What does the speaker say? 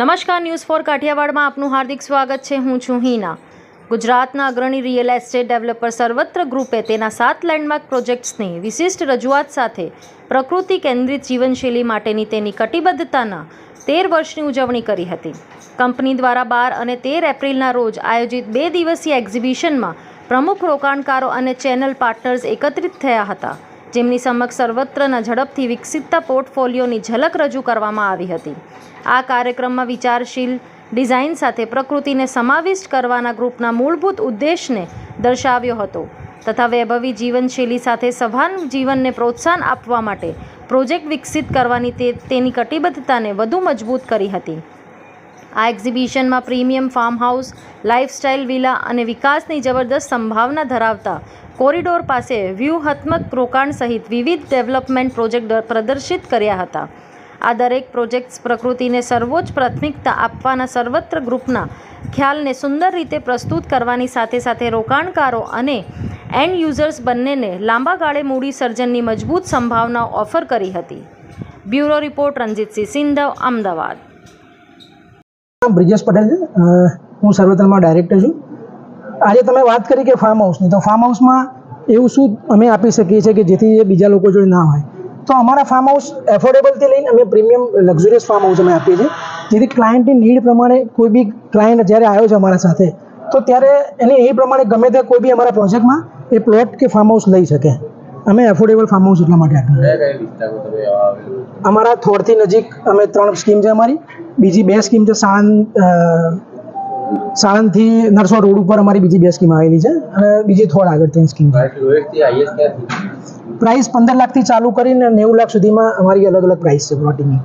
નમસ્કાર news for કાઠિયાવાડમાં આપનું હાર્દિક સ્વાગત છે. હું છું હિના. ગુજરાતના અગ્રણી રિયલ એસ્ટેટ ડેવલપર સર્વત્ર ગ્રુપે તેના સાત લેન્ડમાર્ક પ્રોજેક્ટ્સની વિશિષ્ટ રજૂઆત સાથે પ્રકૃતિ કેન્દ્રિત જીવનશૈલી માટેની તેની કટિબદ્ધતાના તેર વર્ષની ઉજવણી કરી હતી. કંપની દ્વારા બાર અને તેર એપ્રિલના રોજ આયોજિત બે દિવસીય એક્ઝિબિશનમાં પ્રમુખ રોકાણકારો અને ચેનલ પાર્ટનર્સ એકત્રિત થયા હતા. જેમની સમક્ષ સર્વત્રના ઝડપથી વિકસિતતા પોર્ટફોલિયોની ઝલક રજૂ કરવામાં આવી હતી. આ કાર્યક્રમમાં વિચારશીલ ડિઝાઇન સાથે પ્રકૃતિને સમાવિષ્ટ કરવાના ગ્રુપના મૂળભૂત ઉદ્દેશને દર્શાવ્યો હતો તથા વૈભવી જીવનશૈલી સાથે સભાન જીવનને પ્રોત્સાહન આપવા માટે પ્રોજેક્ટ વિકસિત કરવાની તેની કટિબદ્ધતાને વધુ મજબૂત કરી હતી. આ એક્ઝિબિશનમાં premium farm house, lifestyle villa અને વિકાસની જબરદસ્ત સંભાવના ધરાવતા કોરિડોર પાસે વ્યૂહાત્મક રોકાણ સહિત વિવિધ ડેવલપમેન્ટ પ્રોજેક્ટ પ્રદર્શિત કર્યા હતા. આ દરેક પ્રોજેક્ટ્સ પ્રકૃતિને સર્વોચ્ચ પ્રાથમિકતા આપવાના સર્વત્ર ગ્રુપના ખ્યાલને સુંદર રીતે પ્રસ્તુત કરવાની સાથે સાથે રોકાણકારો અને એન્ડ યુઝર્સ બંનેને લાંબા ગાળે મૂડી સર્જનની મજબૂત સંભાવનાઓ ઓફર કરી હતી. Bureau report Ranjitsinh Sindhav, Ahmedabad. નામ બ્રિજેશ પટેલ છે. હું સર્વતનમાં ડાયરેક્ટર છું. આજે તમે વાત કરી કે ફાર્મ હાઉસની તો ફાર્મ હાઉસમાં એવું શું અમે આપી શકીએ છીએ કે જેથી એ બીજા લોકો જોડે ના હોય? તો અમારા ફાર્મ હાઉસ એફોર્ડેબલથી લઈને અમે પ્રીમિયમ લક્ઝુરિયસ ફાર્મ હાઉસ અમે આપીએ છીએ. જેથી ક્લાયન્ટની નીડ પ્રમાણે કોઈ બી ક્લાયન્ટ જ્યારે આવ્યો છે અમારા સાથે, તો ત્યારે એને એ પ્રમાણે ગમે તે કોઈ બી અમારા પ્રોજેક્ટમાં એ પ્લોટ કે ફાર્મ હાઉસ લઈ શકે. અમે એફોર્ડેબલ ફાર્મ હાઉસ એટલા માટે આવેલું અમારા થોડથી નજીક અમે ત્રણ સ્કીમ છે અમારી. બીજી બે સ્કીમ છે સાણંદ સાણંદથી નરસો રોડ ઉપર અમારી બીજી બે સ્કીમ આવેલી છે અને બીજી થોડ આગળ ત્રણ સ્કીમ પ્રાઇસ પંદર લાખથી ચાલુ કરીને નેવું લાખ સુધીમાં અમારી અલગ અલગ પ્રાઇસ છે પ્લોટિંગની